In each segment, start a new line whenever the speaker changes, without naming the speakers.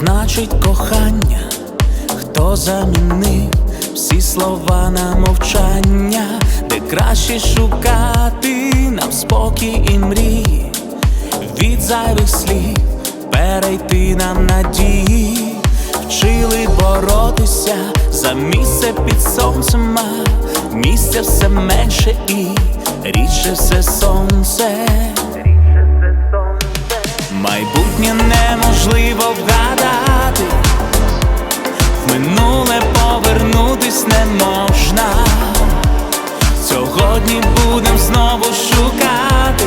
значить кохання, хто замінив всі слова на мовчання, де краще шукати нам спокій і мрії, від зайвих слів перейти нам надії, вчили боротися за місце під сонцем, місця все менше і рідше все сонце. Неможливо вгадати, в минуле повернутись не можна. Сьогодні будем знову шукати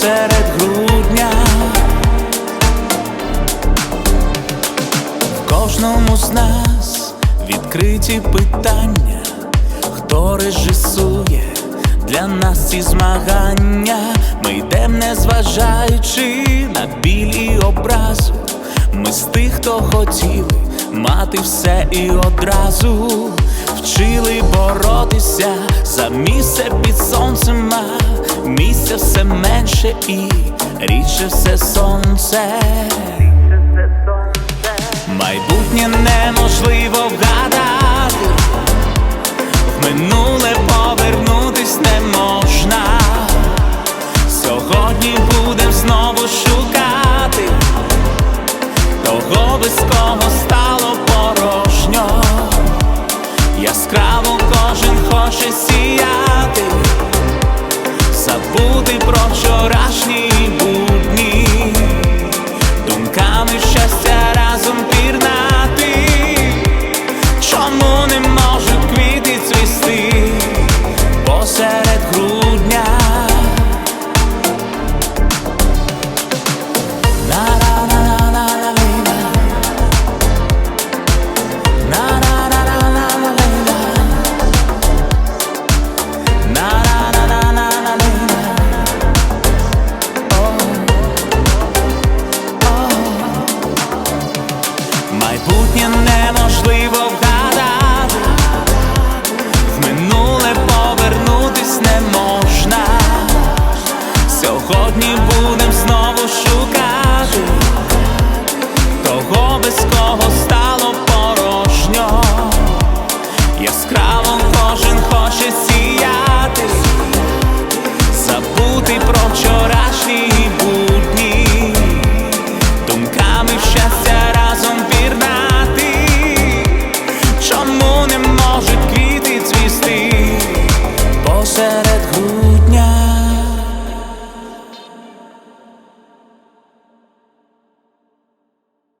посеред грудня, в кожному з нас відкриті питання, хто режисує для нас ці змагання, ми йдем, не зважаючи на біль і образу. Ми з тих, хто хотіли мати все і одразу вчили боротися за місце під сонцем, а місце все менше і рідше все сонце. Майбутнє неможливо кожен сіяти, забути про вчорашні Сьогодні будем знову шукати того, без кого стало порожньо, яскраво кожен хоче сіяти, забути про вчорашні будні, думками щастя разом пірнати, чому не можуть квіти цвісти? Посеред грудня.